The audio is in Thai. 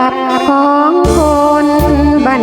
ับของคนบัน